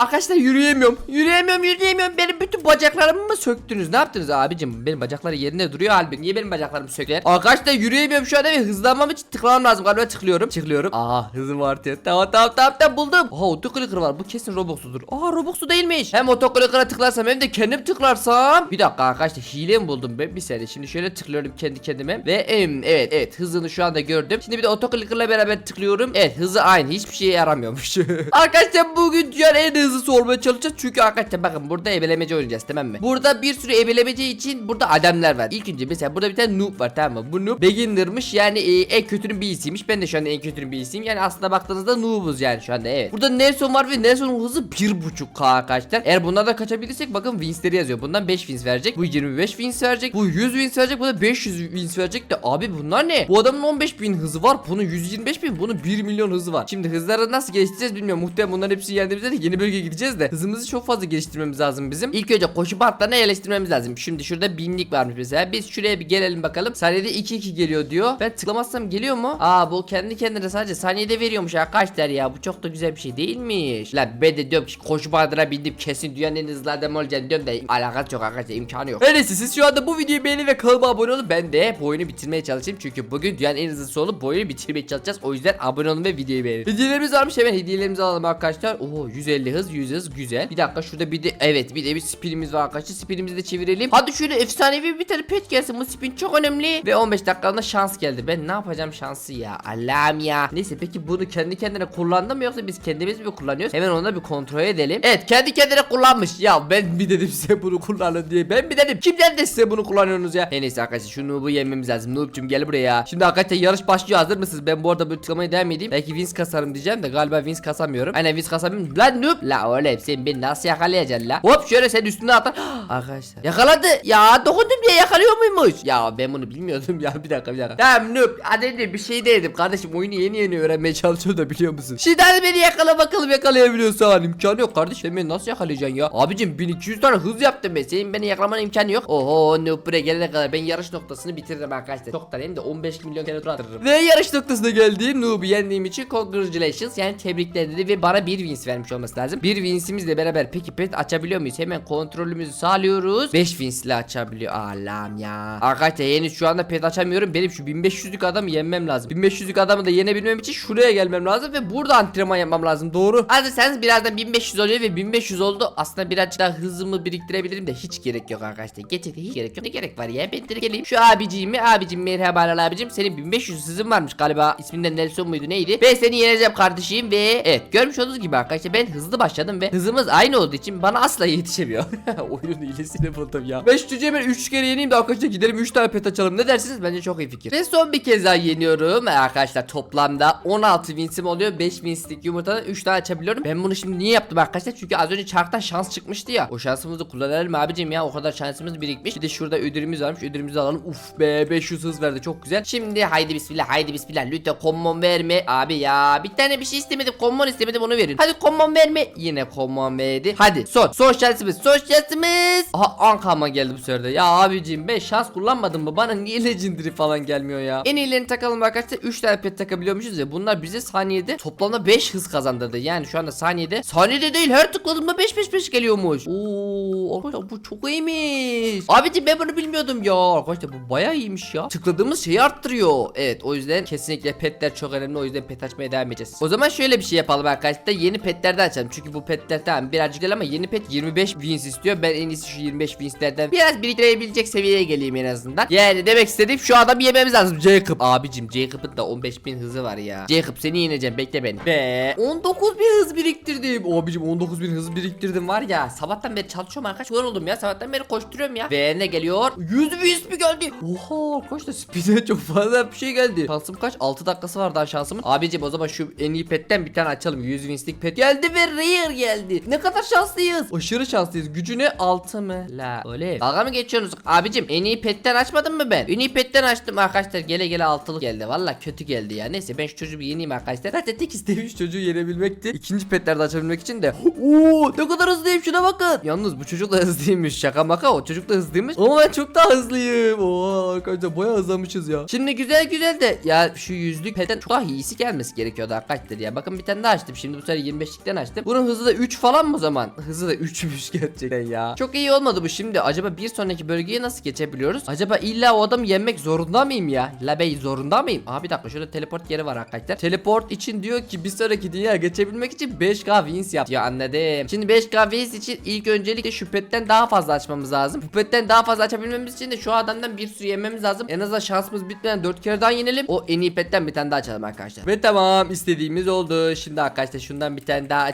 Arkadaşlar yürüyemiyorum. Yürüyemiyorum yürüyemiyorum. Benim bütün bacaklarımı mı söktünüz? Ne yaptınız abicim? Benim bacakları yerinde duruyor halbuki. Niye benim bacaklarımı söktüler? Arkadaşlar yürüyemiyorum şu anda ve hızlanmam için tıklamam lazım. Galiba tıklıyorum. Tıklıyorum. Aa hızım artıyor. Tamam tamam tamam tamam buldum. Aha otoclicker var. Bu kesin Robux'udur. Aa Robux'u değilmiş. Hem otoclicker'a tıklarsam hem de kendim tıklarsam. Bir dakika arkadaşlar hile mi buldum ben? Bir saniye. Şimdi şöyle tıklıyorum kendi kendime. Ve em, evet evet hızını şu anda gördüm. Şimdi bir de otoclicker'la beraber tıklıyorum. Evet hızı aynı. Hiçbir şeye yaramıyormuş. arkadaşlar bugün dünyanın en hızlısı olmaya çalışacağız. Çünkü arkadaşlar bakın burada ebelemece oynayacağız tamam mı? Burada bir sürü ebelemece için burada adamlar var. İlk önce mesela burada bir tane noob var tamam mı? Bu noob beginner'mış yani e, en kötünün birisiymiş. Ben de şu anda en kötünün birisiyim. Yani aslında baktığınızda noob'uz yani şu anda evet. Burada Nelson var ve Nelson'un hızı 1.5k arkadaşlar. Eğer bunlardan kaçabilirsek bakın winsleri yazıyor. Bundan 5 wins verecek. Bu 25 wins verecek. Bu 100 wins verecek. Bu da 500 wins verecek de abi bunlar ne? Bu adamın 15 bin hızı var. Bunun 125 bin. Bunun 1 milyon hızı var. Şimdi hızları nasıl geliştireceğiz bilmiyorum. Muhtemelen bunların hepsini yendiğimizde de yeni bölgeye gideceğiz de. Hızımızı çok fazla geliştirmemiz lazım bizim. İlk önce koşu bantlarına yerleştirmemiz lazım. Şimdi şurada binlik varmış mesela. Biz şuraya bir gelelim bakalım. Saniyede 2-2 geliyor diyor. Ben tıklamazsam geliyor mu? Aa bu kendi kendine sadece saniyede veriyormuş arkadaşlar ya. Bu çok da güzel bir şey değilmiş. Lan ben de diyorum ki koşu bandına bindim kesin dünyanın en hızlı adam olacağım diyorum da alakası yok arkadaşlar imkanı yok. Her neyse siz şu anda bu videoyu beğenin ve kanalıma abone olun. Ben de bu oyunu bitirmeye çalışayım. Çünkü bugün dünyanın en hızlısı olup bu oyunu bitirmeye çalışacağız. O yüzden abone olun ve videoyu beğenin. Hediyelerimiz varmış hemen hediyelerimizi alalım arkadaşlar. Oo 150 hız 100 hız güzel. Bir dakika şurada bir de evet bir de bir spinimiz var arkadaşlar. Spinimizi de çevirelim. Hadi şöyle efsanevi bir tane pet gelsin. Bu spin çok önemli. Ve 15 dakikalığında şans geldi. Ben ne yapacağım şansı ya? Allah'ım ya. Neyse peki bunu kendi kendine kullandı mı yoksa biz kendimiz mi kullanıyoruz? Hemen onu da bir kontrol edelim. Evet kendi kendine kullanmış. Ya ben mi dedim size bunu kullanın diye. Ben mi dedim? Kim dedi de size bunu kullanıyorsunuz ya? En neyse arkadaşlar şu noob'u yenmemiz lazım. Noob'cum gel buraya. Şimdi arkadaşlar yarış başlıyor. Hazır mısınız? Ben bu arada böyle tıklamaya devam edeyim. Belki wins kasarım diyeceğim de galiba wins kasamıyorum. Aynen wins kasamıyorum. Lan noob. La oğlum sen beni nasıl yakalayacaksın la? Hop şöyle sen üstüne atla. arkadaşlar yakaladı. Ya dokundum diye yakalıyor muymuş? Ya ben bunu bilmiyordum ya. Bir dakika bir dakika. Tamam noob. Hadi de bir şey dedim. Kardeşim oyunu yeni yeni öğrenmeye çalışıyorum da biliyor musun? Şimdi hadi beni yakala bakalım yakalayabiliyorsan. İmkanı yok kardeşim. Beni nasıl yakalayacaksın ya? Abicim 1200 tane hız yaptım ben. Senin beni yakalaman imkanı yok. Oho noob buraya gelene kadar ben yarış noktasını bitiririm arkadaşlar. Çoktan hem de 15 milyon kere tur attırırım. Ve yarış noktasına geldim. Noob'u yendiğim için congratulations. Yani tebrikler dedi ve bana bir wins vermiş olması lazım. Bir winsimizle beraber peki pet açabiliyor muyuz? Hemen kontrolümüzü sağlıyoruz. 5 winsle açabiliyor. Allah'ım ya. Arkadaşlar henüz şu anda pet açamıyorum. Benim şu 1500'lük adamı yenmem lazım. 1500'lük adamı da yenebilmem için şuraya gelmem lazım ve burada antrenman yapmam lazım. Doğru. Hazırsanız birazdan 1500 oluyor ve 1500 oldu. Aslında birazcık daha hızımı biriktirebilirim de hiç gerek yok arkadaşlar. Gerçekten hiç gerek yok. Ne gerek var ya? Ben direkt geleyim. Şu abiciğimi abicim merhaba abicim. Senin 1500 hızın varmış galiba. İsminden Nelson muydu neydi? Ben seni yeneceğim kardeşim ve evet görmüş olduğunuz gibi arkadaşlar ben hızlı başladım ve hızımız aynı olduğu için bana asla yetişemiyor. Oyunun iyilesini buldum ya. Ben şu çocuğu hemen 3 kere yeneyim de arkadaşlar gidelim 3 tane pet açalım. Ne dersiniz? Bence çok iyi fikir. Ve son bir kez daha yeniyorum. Arkadaşlar toplamda 16 winsim oluyor. 5 winslik yumurtadan 3 tane açabiliyorum. Ben bunu şimdi niye yaptım arkadaşlar? Çünkü az önce çarktan şans çıkmıştı ya. O şansımızı kullanalım abicim ya. O kadar şansımız birikmiş. Bir de şurada ödülümüz varmış. Ödülümüzü alalım. Uf be 500 hız verdi. Çok güzel. Şimdi haydi bismillah haydi bismillah. Lütfen kommon verme. Abi ya bir tane bir şey istemedim. Kommon istemedim onu verin. Hadi kommon verme. Yine kommon verdi. Hadi son. Son şansımız. Son şansımız. Aha ankama geldi bu sefer. Ya abicim ben şans kullanmadım mı? Bana niye legendary falan gelmiyor ya? En iyilerini takalım arkadaşlar. 3 tane pet takabiliyormuşuz ya. Bunlar bize saniyede toplamda 5 hız kazandırdı. Yani şu anda saniyede saniyede değil her tıkladığımda 5 5 5 geliyormuş. Oo arkadaşlar bu çok iyiymiş. Abicim ben bunu bilmiyordum ya. Arkadaşlar bu bayağı iyiymiş ya. Tıkladığımız şeyi arttırıyor. Evet o yüzden kesinlikle petler çok önemli. O yüzden pet açmaya devam edeceğiz. O zaman şöyle bir şey yapalım arkadaşlar. Yeni petlerden açalım. Çünkü bu petler tamam birazcık değil ama yeni pet 25 wins istiyor. Ben en iyisi şu 25 winslerden biraz biriktirebilecek seviyeye geleyim en azından. Yani demek istediğim şu adamı yememiz lazım. Jacob. Abicim Jacob'ın da 15 bin hızı var ya. Jacob seni yeneceğim bekle beni. Be 19 bin hız biriktirdim. Abicim 19 bin hız biriktirdim var ya. Sabahtan beri çalışıyorum arkadaş. Yoruldum ya. Sabahtan beri koşturuyorum ya. Ve ne geliyor? 100 wins mi geldi? Oha arkadaşlar speed'e çok fazla bir şey geldi. Şansım kaç? 6 dakikası var daha şansımın. Abicim o zaman şu en iyi petten bir tane açalım. 100 winslik pet geldi ve rare geldi. Ne kadar şanslıyız. Aşırı şanslıyız. Gücü ne? 6 mı? La öyle. Dalga mı geçiyorsunuz? Abicim en iyi petten açmadım mı ben? En iyi petten açtım arkadaşlar. Gele gele altılık geldi. Valla kötü geldi ya. Neyse ben şu çocuğu bir yeneyim arkadaşlar. Zaten tek isteğim şu çocuğu yenebilmekti. İkinci petlerde açabilmek için de. Oo ne kadar hızlıyım şuna bakın. Yalnız bu çocuk da hızlıymış şaka maka o çocuk da hızlıymış ama ben çok daha hızlıyım. Oo arkadaşlar bayağı hızlanmışız ya. Şimdi güzel güzel de ya şu yüzlük peden çok daha iyisi gelmesi gerekiyordu arkadaşlar ya. Bakın bir tane daha açtım şimdi bu sefer 25'likten açtım. Bunun hızı da 3 falan mı o zaman? Hızı da 3'müş gerçekten ya. Çok iyi olmadı bu şimdi. Acaba bir sonraki bölgeye nasıl geçebiliyoruz? Acaba illa o adamı yenmek zorunda mıyım ya? La bey zorunda mıyım? Aa bir dakika şurada teleport yeri var arkadaşlar. Teleport için diyor ki bir sonraki dünya geçebilmek için 5k wins yap. Ya anladım. Şimdi 5k wins için ilk öncelikle şu petten daha fazla açmamız lazım. Bu petten daha fazla açabilmemiz için de şu adamdan bir sürü yememiz lazım. En azından şansımız bitmeden 4 kere daha yenelim. O en iyi petten bir tane daha açalım arkadaşlar. Ve tamam istediğimiz oldu. Şimdi arkadaşlar şundan bir tane daha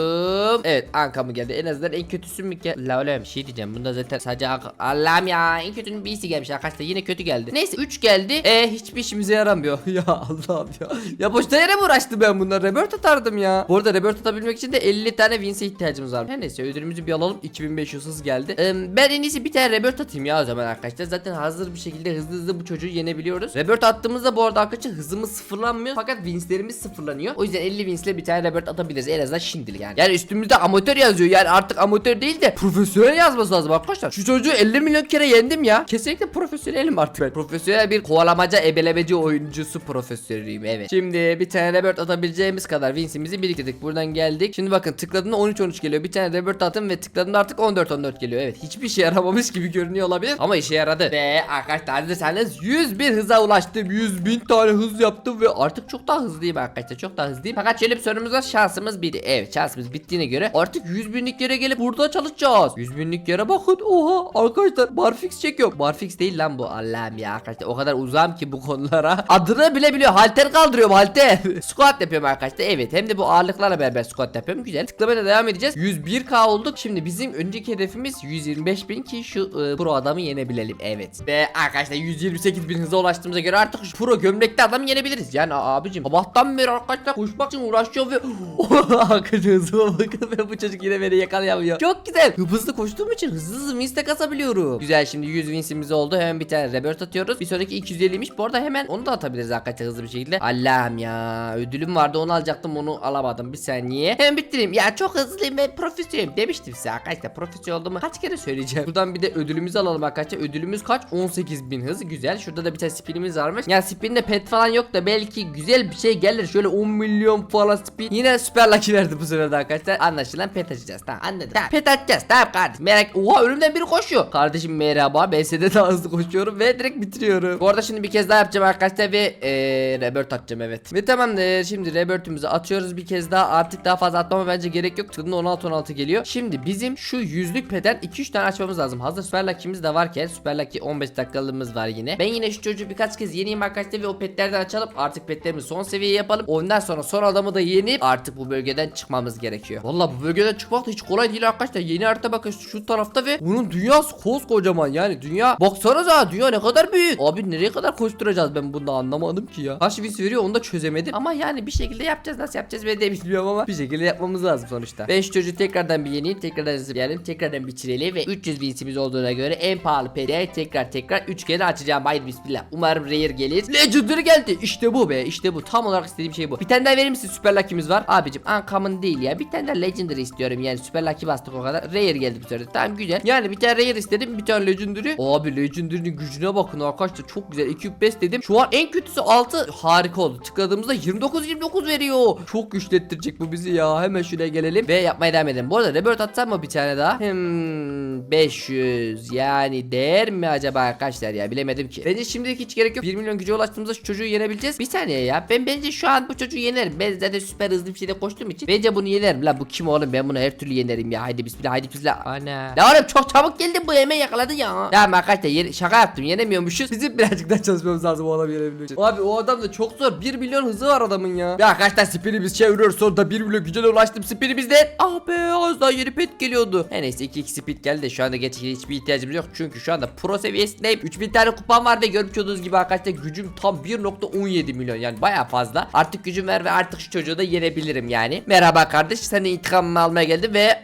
açıyorum. Evet anka mı geldi? En azından en kötüsü mü geldi? La bir şey diyeceğim. Bunda zaten sadece anka- Allah'ım ya en kötünün birisi gelmiş arkadaşlar. Yine kötü geldi. Neyse 3 geldi. E hiçbir işimize yaramıyor. ya Allah'ım ya. Ya boşta yere mi uğraştım ben bunlar? Rebirth atardım ya. Bu arada rebirth atabilmek için de 50 tane win'e ihtiyacımız var. Her neyse ödülümüzü bir alalım. 2500 hız geldi. Ee, ben en iyisi bir tane rebirth atayım ya o zaman arkadaşlar. Zaten hazır bir şekilde hızlı hızlı bu çocuğu yenebiliyoruz. Rebirth attığımızda bu arada arkadaşlar hızımız sıfırlanmıyor. Fakat winslerimiz sıfırlanıyor. O yüzden 50 winsle bir tane rebirth atabiliriz. En azından şimdilik yani. Yani üstümüzde amatör yazıyor. Yani artık amatör değil de profesyonel yazması lazım arkadaşlar. Şu çocuğu 50 milyon kere yendim ya. Kesinlikle profesyonelim artık ben. Profesyonel bir kovalamaca ebelemeci oyuncusu profesörüyüm evet. Şimdi bir tane rebirth atabileceğimiz kadar winsimizi biriktirdik. Buradan geldik. Şimdi bakın tıkladığımda 13 13 geliyor. Bir tane rebirth attım ve tıkladığımda artık 14 14 geliyor. Evet hiçbir şey yaramamış gibi görünüyor olabilir ama işe yaradı. Ve arkadaşlar hadi senden 100 bin hıza ulaştım. 100 bin tane hız yaptım ve artık çok daha hızlıyım arkadaşlar. Çok daha hızlıyım. Fakat şöyle bir sorumuz var. Şansımız bitti. Evet şansımız bittiğine göre artık 100 binlik yere gelip burada çalışacağız. 100 binlik yere bakın. Oha arkadaşlar barfix çekiyor. Barfix değil lan bu. Allah'ım ya arkadaşlar o kadar uzağım ki bu konulara. Adını bile biliyor. Halter kaldırıyorum halter. squat yapıyorum arkadaşlar. Evet hem de bu ağırlıklarla beraber squat yapıyorum. Güzel. Tıklamaya devam edeceğiz. 101k olduk. Şimdi bizim önceki hedefimiz 125 bin ki şu e, pro adamı yenebilelim. Evet. Ve arkadaşlar 128 bin hıza ulaştığımıza göre artık şu pro gömlekli adamı yenebiliriz. Yani abicim sabahtan beri arkadaşlar koşmak için uğraşıyorum ve arkadaşlar hızıma bakın ve bu çocuk yine beni yakalayamıyor. Çok güzel. Hızlı koştuğum için hızlı hızlı wins de kasabiliyorum. Güzel şimdi 100 winsimiz oldu. Hemen bir tane rebirth atıyoruz. Bir sonraki 250'ymiş. Bu arada hemen onu da atabiliriz arkadaşlar hızlı bir şekilde. Allah'ım ya. Ödülüm vardı onu alacaktım onu alamadım. Bir saniye. Hemen bitireyim. Ya çok hızlıyım ve profesyonelim demiştim size arkadaşlar. Profesyonel olduğumu kaç kere söyleyeceğim. Buradan bir de ödülümüzü alalım arkadaşlar. Ödülümüz kaç? 18 bin hız. Güzel. Şurada da bir tane spinimiz varmış. Ya spinde pet falan yok da belki güzel bir şey gelir. Şöyle 10 milyon falan spin. Yine süper lucky verdi bu sefer de arkadaşlar. Anlaşılan pet açacağız. Tamam anladım. Tamam pet açacağız. Tamam kardeşim. Merak. Oha önümden biri koşuyor. Kardeşim merhaba. Ben de daha hızlı koşuyorum ve direkt bitiriyorum. Bu arada şimdi bir kez daha yapacağım arkadaşlar ve eee rebirth atacağım evet. Ve tamamdır. Şimdi rebirth'ümüzü atıyoruz bir kez daha. Artık daha fazla atmama bence gerek yok. Tadında 16 16 geliyor. Şimdi bizim şu yüzlük peden 2-3 tane açmamız lazım. Hazır süper lucky'miz de varken süper lucky 15 dakikalığımız var yine. Ben yine şu çocuğu birkaç kez yeneyim arkadaşlar ve o petlerden açalım. Artık petlerimizi son seviye yapalım. Ondan sonra son adamı da yenip artık bu bölgeden çıkmamız gerekiyor. Valla bu bölgeden çıkmak da hiç kolay değil arkadaşlar. Yeni harita bakın şu tarafta ve bunun dünyası koskocaman yani dünya. Baksanıza dünya ne kadar büyük. Abi nereye kadar koşturacağız ben bunu da anlamadım ki ya. Kaç wins veriyor onu da çözemedim. Ama yani bir şekilde yapacağız. Nasıl yapacağız ben de bilmiyorum ama bir şekilde yapmamız lazım sonuçta. Ben şu çocuğu tekrardan bir yeneyim. Tekrardan zıplayalım. Tekrardan bitirelim ve 300 winsimiz olduğuna göre en pahalı pede tekrar tekrar 3 kere açacağım. Haydi bismillah. Umarım rare gelir. Legendary geldi. İşte bu be. İşte bu. Tam olarak istediğim şey bu. Bir tane daha verir misin? Süper Lucky'miz var. Abicim uncommon değil ya. Bir tane daha legendary istiyorum. Yani süper Lucky bastık o kadar. Rare geldi bu sefer. Tamam güzel. Yani bir tane rare istedim. Bir tane legendary. Abi legendary'nin gücüne bakın arkadaşlar. Çok güzel. 2 5 dedim. Şu an en kötüsü 6. Harika oldu. Tıkladığımızda 29 29 veriyor. Çok güçlettirecek bu bizi ya. Hemen şuraya gelelim ve yapmaya devam edelim. Bu arada rebirth atsam mı bir tane daha? Hmm, 500 yani değer mi acaba arkadaşlar ya bilemedim ki. Bence şimdilik hiç gerek yok. 1 milyon güce ulaştığımızda şu çocuğu yenebileceğiz. Bir saniye ya. Ben bence şu an bu çocuğu yenerim. Ben zaten süper hızlı bir şeyde koştuğum için. Bence bunu. La bu kim oğlum? Ben bunu her türlü yenerim ya. Haydi bismillah. Haydi bismillah. Ana. La oğlum çok çabuk geldin bu hemen yakaladı ya. Tamam arkadaşlar yeni- şaka yaptım. Yenemiyormuşuz. Bizim birazcık daha çalışmamız lazım o adamı yenebilmek için. Abi o adam da çok zor. 1 milyon hızı var adamın ya. Ya arkadaşlar spinimiz çeviriyoruz. Sonunda 1 milyon gücüne ulaştım spinimizden. Ah be az daha yeni pet geliyordu. Her neyse 2 2 speed geldi de şu anda gerçekten hiçbir ihtiyacımız yok. Çünkü şu anda pro seviyesindeyim. 3000 tane kupam var ve görmüş olduğunuz gibi arkadaşlar gücüm tam 1.17 milyon yani baya fazla. Artık gücüm ver ve artık şu çocuğu da yenebilirim yani. Merhaba kardeş senin intikamını almaya geldim ve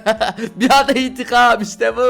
bir anda intikam işte bu.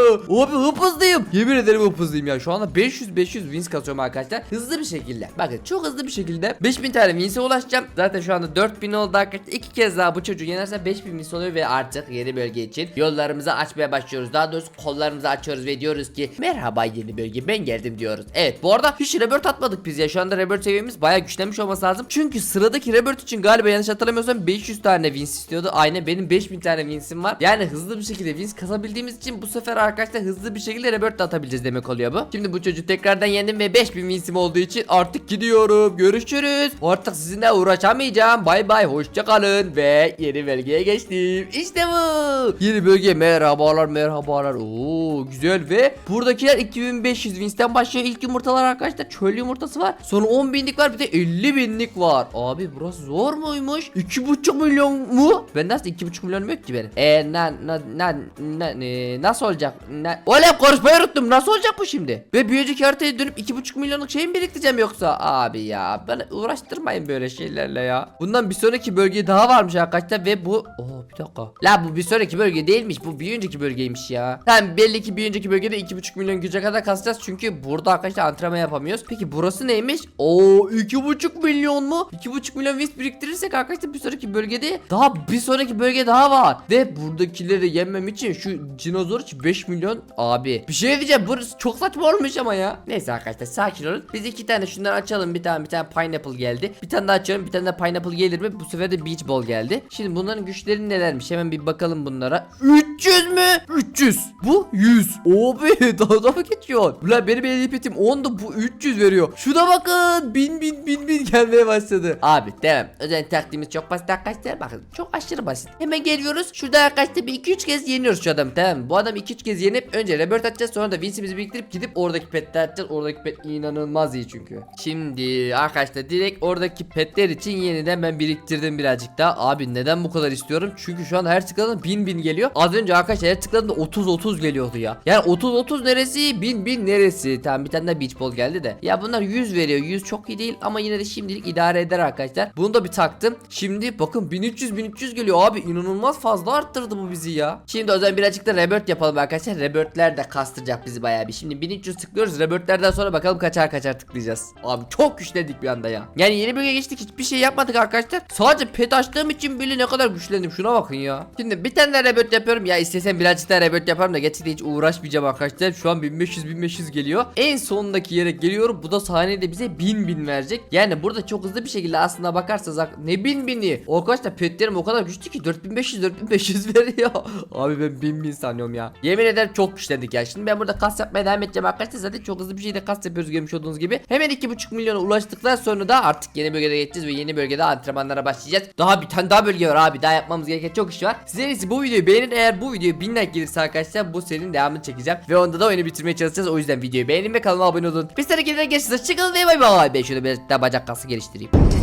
Abi hıp hızlıyım. Yemin ederim hıp hızlıyım ya. Şu anda 500-500 wins kasıyorum arkadaşlar. Hızlı bir şekilde. Bakın çok hızlı bir şekilde 5000 tane wins'e ulaşacağım. Zaten şu anda 4000 oldu arkadaşlar. İki kez daha bu çocuğu yenerse 5000 wins oluyor ve artık yeni bölge için yollarımızı açmaya başlıyoruz. Daha doğrusu kollarımızı açıyoruz ve diyoruz ki merhaba yeni bölge ben geldim diyoruz. Evet bu arada hiç rebirth atmadık biz ya. Şu anda rebirth seviyemiz bayağı güçlenmiş olması lazım. Çünkü sıradaki rebirth için galiba yanlış hatırlamıyorsam 500 tane wins istiyordu. Aynen benim 5000 tane wins'im var. Yani hızlı bir şekilde wins kasabildiğimiz için bu sefer arkadaşlar hızlı bir şekilde rebirth atabileceğiz demek oluyor bu. Şimdi bu çocuğu tekrardan yendim ve 5000 wins'im olduğu için artık gidiyorum. Görüşürüz. Artık sizinle uğraşamayacağım. Bay bay hoşça kalın ve yeni bölgeye geçtim. İşte bu. Yeni bölge merhabalar merhabalar. Oo güzel ve buradakiler 2500 wins'ten başlıyor. İlk yumurtalar arkadaşlar çöl yumurtası var. Sonra 10 binlik var bir de 50 binlik var. Abi burası zor muymuş? 2,5 milyon mu? Ben nasıl 2,5 milyon yok ki benim? Eee na, na, na, na, ne- nasıl olacak? Na, Oğlum konuşmayı unuttum. Nasıl olacak bu şimdi? Ve önceki haritaya dönüp 2,5 milyonluk şey mi biriktireceğim yoksa? Abi ya bana uğraştırmayın böyle şeylerle ya. Bundan bir sonraki bölge daha varmış arkadaşlar ve bu... Oo bir dakika. La bu bir sonraki bölge değilmiş. Bu bir önceki bölgeymiş ya. Tamam belli ki bir önceki bölgede 2,5 milyon güce kadar kasacağız. Çünkü burada arkadaşlar antrenman yapamıyoruz. Peki burası neymiş? Oo 2,5 milyon mu? 2,5 milyon wins biriktirirsek arkadaşlar bir sonraki bölgede daha bir sonraki bölge daha var. Ve buradakileri yenmem için şu dinozor için 5 milyon abi. Bir şey diyeceğim burası çok saçma olmuş ama ya. Neyse arkadaşlar sakin olun. Biz iki tane şundan açalım. Bir tane bir tane pineapple geldi. Bir tane daha açıyorum. Bir tane de pineapple gelir mi? Bu sefer de beach ball geldi. Şimdi bunların güçleri nelermiş? Hemen bir bakalım bunlara. 300 mü? 300. Bu 100. Abi daha da mı geçiyor? Ulan benim elipitim 10'du bu 300 veriyor. Şuna bakın. Bin bin bin bin gelmeye başladı. Abi tamam. Özel taktiğimiz çok basit arkadaşlar. Bakın çok aşırı basit. Hemen geliyoruz. Şurada arkadaşlar bir 2-3 kez yeniyoruz şu adamı tamam? Bu adam 2-3 kez yenip önce rebirth atacağız sonra da winsimizi biriktirip gidip oradaki petler atacağız. Oradaki pet inanılmaz iyi çünkü. Şimdi arkadaşlar direkt oradaki petler için yeniden ben biriktirdim birazcık daha. Abi neden bu kadar istiyorum? Çünkü şu an her tıkladığında 1000 bin geliyor. Az önce arkadaşlar her tıkladığında 30 30 geliyordu ya. Yani 30 30 neresi? 1000 bin neresi? Tamam bir tane de beach ball geldi de. Ya bunlar 100 veriyor. 100 çok iyi değil ama yine de şimdilik idare eder arkadaşlar. Bunu da bir taktım. Şimdi bakın 1300 1300 geliyor abi. inanılmaz fazla arttırdı bu bizi ya. Şimdi o zaman birazcık da rebirth yapalım arkadaşlar. Rebirth'ler de kastıracak bizi bayağı bir. Şimdi 1300 tıklıyoruz. Rebirth'lerden sonra bakalım kaçar kaçar tıklayacağız. Abi çok güçlendik bir anda ya. Yani yeni bölge geçtik hiçbir şey yapmadık arkadaşlar. Sadece pet açtığım için bile ne kadar güçlendim. Şuna bakın ya. Şimdi bir tane de rebirth yapıyorum. Ya istesem birazcık daha rebirth yaparım da gerçekten hiç uğraşmayacağım arkadaşlar. Şu an 1500 1500 geliyor. En sondaki yere geliyorum. Bu da saniyede bize 1000 bin verecek. Yani burada çok hızlı bir şekilde aslında bakarsanız ak- ne 1000 bini. Arkadaşlar petlerim o kadar güçlü ki 4500 4500 veriyor. Abi ben 1000 bin sanıyorum ya. Yemin ederim çok güçlendik ya. Şimdi ben burada kas yapmaya devam edeceğim arkadaşlar. Zaten çok hızlı bir şekilde kas yapıyoruz görmüş olduğunuz gibi. Hemen 2,5 milyona ulaştıktan sonra da artık yeni bölgede geçeceğiz ve yeni bölgede antrenmanlara başlayacağız. Daha bir tane daha bölge var abi. Daha yapmamız gereken çok iş var. Size en bu videoyu beğenin. Eğer bu video 1000 like gelirse arkadaşlar bu serinin devamını çekeceğim. Ve onda da oyunu bitirmeye çalışacağız. O yüzden videoyu beğenin ve kanalıma abone olun. Bir sonraki videoda görüşürüz. Hoşçakalın ve bay bay. Ben şöyle biraz daha bacak kası geliştireyim.